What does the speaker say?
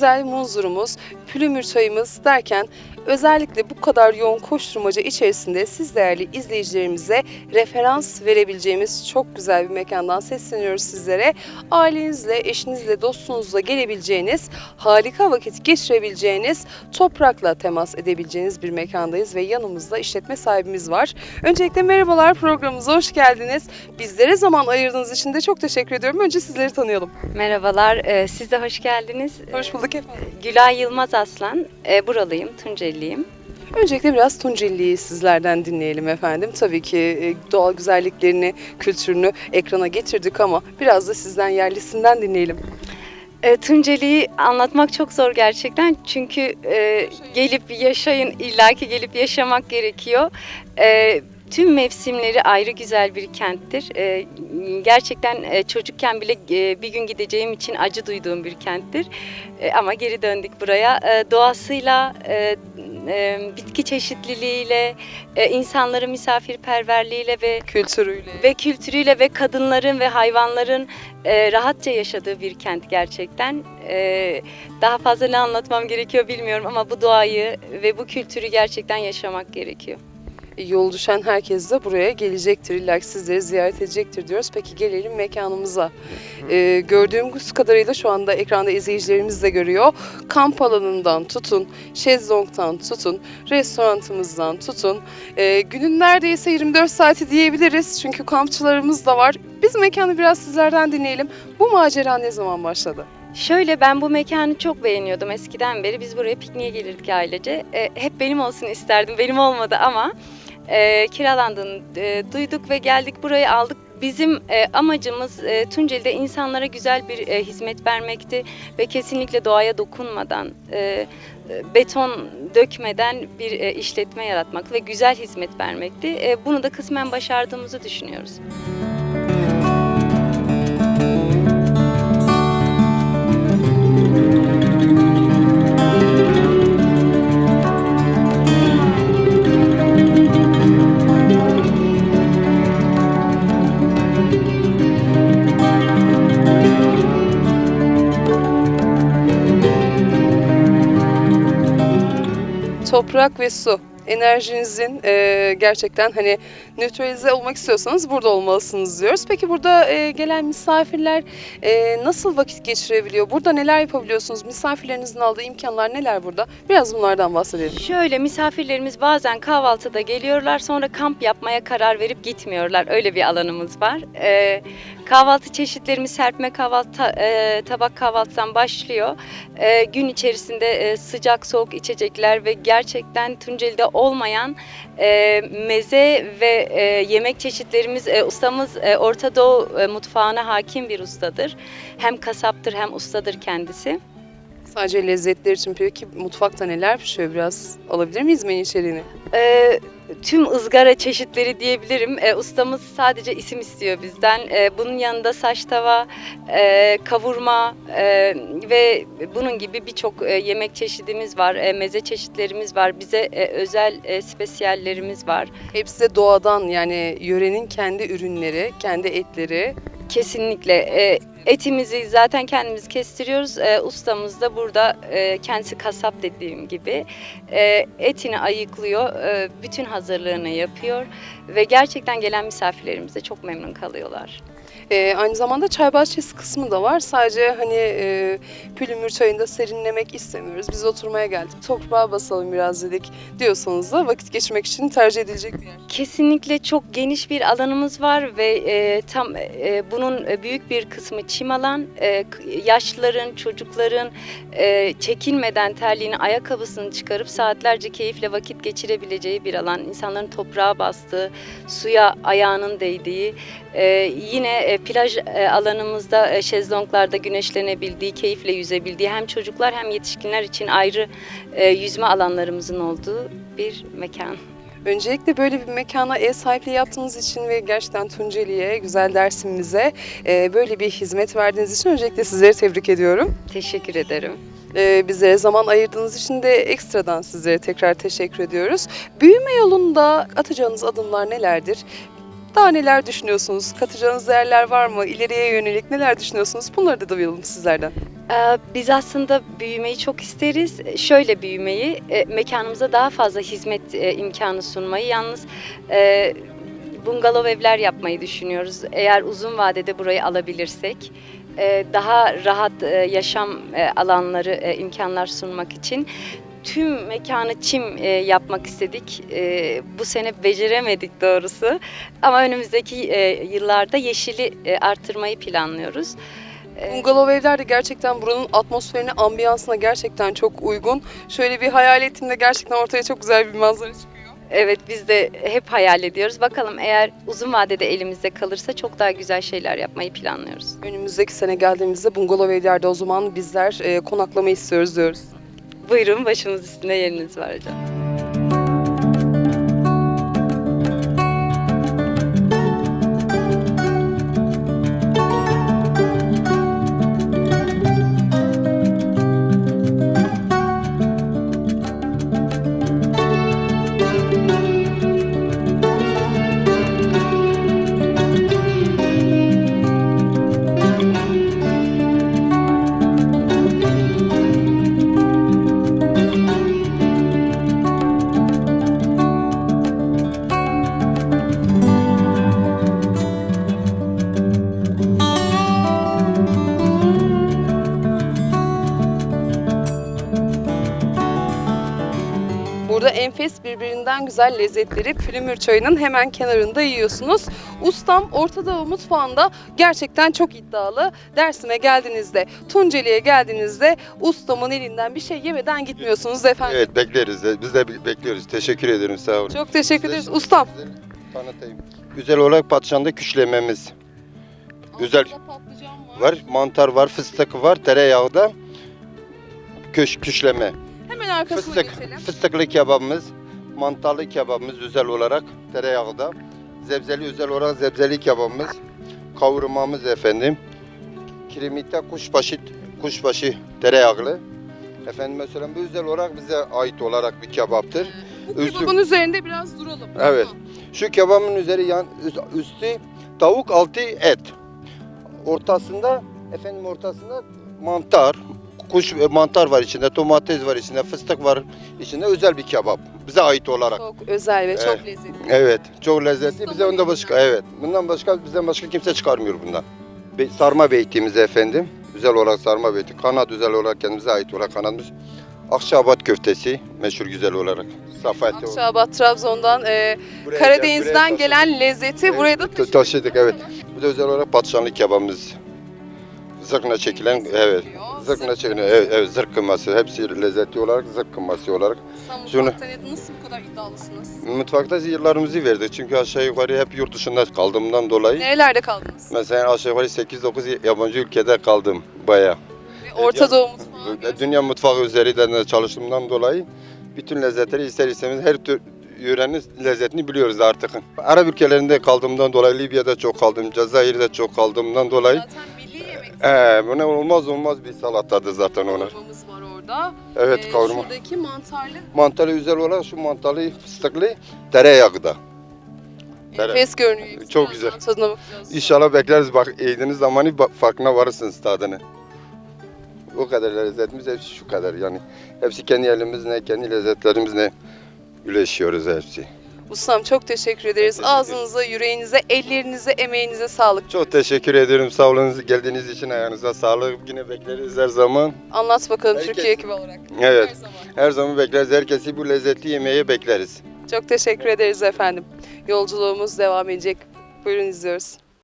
güzel munzurumuz, pülümür çayımız derken özellikle bu kadar yoğun koşturmaca içerisinde siz değerli izleyicilerimize referans verebileceğimiz çok güzel bir mekandan sesleniyoruz sizlere. Ailenizle, eşinizle, dostunuzla gelebileceğiniz, harika vakit geçirebileceğiniz, toprakla temas edebileceğiniz bir mekandayız ve yanımızda işletme sahibimiz var. Öncelikle merhabalar programımıza hoş geldiniz. Bizlere zaman ayırdığınız için de çok teşekkür ediyorum. Önce sizleri tanıyalım. Merhabalar, e, siz de hoş geldiniz. Hoş bulduk efendim. Gülay Yılmaz Aslan, e, buralıyım, Tunceliyim. Öncelikle biraz Tunceli'yi sizlerden dinleyelim efendim. Tabii ki e, doğal güzelliklerini, kültürünü ekrana getirdik ama biraz da sizden yerlisinden dinleyelim. E, Tunceli'yi anlatmak çok zor gerçekten çünkü e, gelip yaşayın, illaki gelip yaşamak gerekiyor. E, tüm mevsimleri ayrı güzel bir kenttir. E, gerçekten e, çocukken bile e, bir gün gideceğim için acı duyduğum bir kenttir. E, ama geri döndük buraya. E, doğasıyla, e, e, bitki çeşitliliğiyle, e, insanların misafirperverliğiyle ve Kültürüyle. ve kültürüyle ve kadınların ve hayvanların e, rahatça yaşadığı bir kent gerçekten. E, daha fazla ne anlatmam gerekiyor bilmiyorum ama bu doğayı ve bu kültürü gerçekten yaşamak gerekiyor. Yol düşen herkes de buraya gelecektir. İlla sizleri ziyaret edecektir diyoruz. Peki gelelim mekanımıza. Ee, gördüğümüz kadarıyla şu anda ekranda izleyicilerimiz de görüyor. Kamp alanından tutun, şezlongtan tutun, restoranımızdan tutun. Ee, günün neredeyse 24 saati diyebiliriz. Çünkü kampçılarımız da var. Biz mekanı biraz sizlerden dinleyelim. Bu macera ne zaman başladı? Şöyle ben bu mekanı çok beğeniyordum eskiden beri. Biz buraya pikniğe gelirdik ailece. E, hep benim olsun isterdim. Benim olmadı ama e, kiralandığını e, duyduk ve geldik burayı aldık. Bizim e, amacımız e, Tunceli'de insanlara güzel bir e, hizmet vermekti ve kesinlikle doğaya dokunmadan, e, e, beton dökmeden bir e, işletme yaratmak ve güzel hizmet vermekti. E, bunu da kısmen başardığımızı düşünüyoruz. Toprak ve su enerjinizin e, gerçekten hani nötralize olmak istiyorsanız burada olmalısınız diyoruz. Peki burada e, gelen misafirler e, nasıl vakit geçirebiliyor? Burada neler yapabiliyorsunuz? Misafirlerinizin aldığı imkanlar neler burada? Biraz bunlardan bahsedelim. Şöyle misafirlerimiz bazen kahvaltıda geliyorlar sonra kamp yapmaya karar verip gitmiyorlar. Öyle bir alanımız var. Ee, kahvaltı çeşitlerimiz serpme kahvaltı, ta- e, tabak kahvaltıdan başlıyor. Ee, gün içerisinde e, sıcak soğuk içecekler ve gerçekten Tunceli'de olmayan e, meze ve e, yemek çeşitlerimiz e, ustamız e, Orta Doğu e, mutfağına hakim bir ustadır. Hem kasaptır hem ustadır kendisi. Sadece lezzetler için peki mutfakta neler pişiyor biraz alabilir miyiz menü içeriğini? Ee, tüm ızgara çeşitleri diyebilirim. Ee, ustamız sadece isim istiyor bizden. Ee, bunun yanında saç tava, e, kavurma e, ve bunun gibi birçok e, yemek çeşidimiz var. E, meze çeşitlerimiz var. Bize e, özel e, spesiyallerimiz var. Hepsi de doğadan yani yörenin kendi ürünleri, kendi etleri. Kesinlikle. E, etimizi zaten kendimiz kestiriyoruz. E, ustamız da burada e, kendisi kasap dediğim gibi e, etini ayıklıyor, e, bütün hazırlığını yapıyor ve gerçekten gelen misafirlerimiz de çok memnun kalıyorlar. Ee, aynı zamanda çay bahçesi kısmı da var. Sadece hani e, Pülümür çayında serinlemek istemiyoruz. Biz oturmaya geldik. Toprağa basalım biraz dedik diyorsanız da vakit geçirmek için tercih edilecek bir yer. Kesinlikle çok geniş bir alanımız var ve e, tam e, bunun büyük bir kısmı çim alan. E, yaşlıların, çocukların e, çekinmeden terliğini, ayakkabısını çıkarıp saatlerce keyifle vakit geçirebileceği bir alan. İnsanların toprağa bastığı, suya ayağının değdiği, e, yine e, plaj e, alanımızda e, şezlonglarda güneşlenebildiği, keyifle yüzebildiği hem çocuklar hem yetişkinler için ayrı e, yüzme alanlarımızın olduğu bir mekan. Öncelikle böyle bir mekana ev sahipliği yaptığınız için ve gerçekten Tunceli'ye, güzel dersimize böyle bir hizmet verdiğiniz için öncelikle sizleri tebrik ediyorum. Teşekkür ederim. Bizlere zaman ayırdığınız için de ekstradan sizlere tekrar teşekkür ediyoruz. Büyüme yolunda atacağınız adımlar nelerdir? Daha neler düşünüyorsunuz? Katacağınız değerler var mı? İleriye yönelik neler düşünüyorsunuz? Bunları da duyalım sizlerden. Ee, Biz aslında büyümeyi çok isteriz. Şöyle büyümeyi, e, mekanımıza daha fazla hizmet e, imkanı sunmayı. Yalnız e, bungalov evler yapmayı düşünüyoruz. Eğer uzun vadede burayı alabilirsek, daha rahat yaşam alanları, imkanlar sunmak için tüm mekanı çim e, yapmak istedik. E, Bu sene beceremedik doğrusu. Ama önümüzdeki e, yıllarda yeşili e, artırmayı planlıyoruz. E, Bungalov evler de gerçekten buranın atmosferine, ambiyansına gerçekten çok uygun. Şöyle bir hayal ettiğimde gerçekten ortaya çok güzel bir manzara çıkıyor. Evet biz de hep hayal ediyoruz. Bakalım eğer uzun vadede elimizde kalırsa çok daha güzel şeyler yapmayı planlıyoruz. Önümüzdeki sene geldiğimizde bungalov evlerde o zaman bizler e, konaklamayı istiyoruz diyoruz. Buyurun başımız üstünde yeriniz var hocam. Burada enfes birbirinden güzel lezzetleri Pülümür Çayı'nın hemen kenarında yiyorsunuz. Ustam Orta Doğu mutfağında gerçekten çok iddialı. Dersim'e geldiğinizde, Tunceli'ye geldiğinizde ustamın elinden bir şey yemeden gitmiyorsunuz efendim. Evet bekleriz. Biz de be- bekliyoruz. Teşekkür ederim sağ olun. Çok teşekkür ederiz. Ustam. Güzel Tanıtayım. Güzel olarak patlıcanlı küşlememiz Güzel. Altında patlıcan var. Mantar var, fıstık var, tereyağı da köş, küşleme. Hemen arkasına Fıstık, geçelim. fıstıklı kebabımız, mantarlı kebabımız özel olarak tereyağda. Zebzeli özel olarak zebzeli kebabımız, kavurmamız efendim. Kiremite kuşbaşı, kuşbaşı tereyağlı. Efendim mesela bu özel olarak bize ait olarak bir kebaptır. Bu Üzüm. kebabın üzerinde biraz duralım. Evet. Şu kebabın üzeri yan üst- üstü tavuk altı et. Ortasında efendim ortasında mantar, kuş e, mantar var içinde, domates var içinde, fıstık var içinde özel bir kebap. Bize ait olarak. Çok özel ve çok lezzetli. Evet, çok lezzetli. Bize ondan başka evet. Bundan başka bizden başka kimse çıkarmıyor bundan. Be- sarma beytimiz efendim. Güzel olarak sarma beyti. Kanat özel olarak kendimize ait olarak kanatmış. Akçaabat köftesi meşhur güzel olarak. Safa eti. Akçaabat, Trabzon'dan, e, Buraya- Karadeniz'den buraya gelen lezzeti buraya da taşıdık. taşıdık evet. Bu da özel olarak patlıcanlı kebabımız. Zırkına çekilen evet. Zırkına çekilen evet, evet zırk kıyması. Hepsi lezzetli olarak zırk kıyması olarak. Sen Şunu- mutfakta ne- nasıl bu kadar iddialısınız? Mutfakta yıllarımızı verdik. Çünkü aşağı yukarı hep yurt dışında kaldığımdan dolayı. Nerelerde kaldınız? Mesela aşağı yukarı 8-9 yabancı ülkede kaldım bayağı. Ve Orta Doğu mutfağı. Dünya, dünya mutfağı üzerinde çalıştığımdan dolayı bütün lezzetleri ister istemez her tür yörenin lezzetini biliyoruz artık. Arap ülkelerinde kaldığımdan dolayı Libya'da çok kaldım, Cezayir'de çok kaldığımdan dolayı Zaten. Ee, bu ne olmaz olmaz bir salatadır zaten onlar. Kavurmamız var orada. Evet Ee, kavurma. Şuradaki mantarlı Mantarlı özel olarak şu mantarlı fıstıklı tereyağı da. Tere- enfes görünüyor. Çok Birazdan güzel. Tadına bakacağız. İnşallah bekleriz bak yediğiniz zamanı ba- farkına varırsınız tadını. O kadar lezzetimiz hepsi şu kadar yani. Hepsi kendi elimizle, kendi lezzetlerimizle güleşiyoruz hepsi. Ustam çok teşekkür ederiz. teşekkür. Ağzınıza, yüreğinize, ellerinize, emeğinize sağlık. Çok teşekkür ederim. Sağ olun geldiğiniz için ayağınıza sağlık. Yine bekleriz her zaman. Anlat bakalım Herkes- Türkiye ekibi olarak. Evet. Her zaman. Her zaman bekleriz. Herkesi bu lezzetli yemeğe bekleriz. Çok teşekkür ederiz efendim. Yolculuğumuz devam edecek. Buyurun izliyoruz.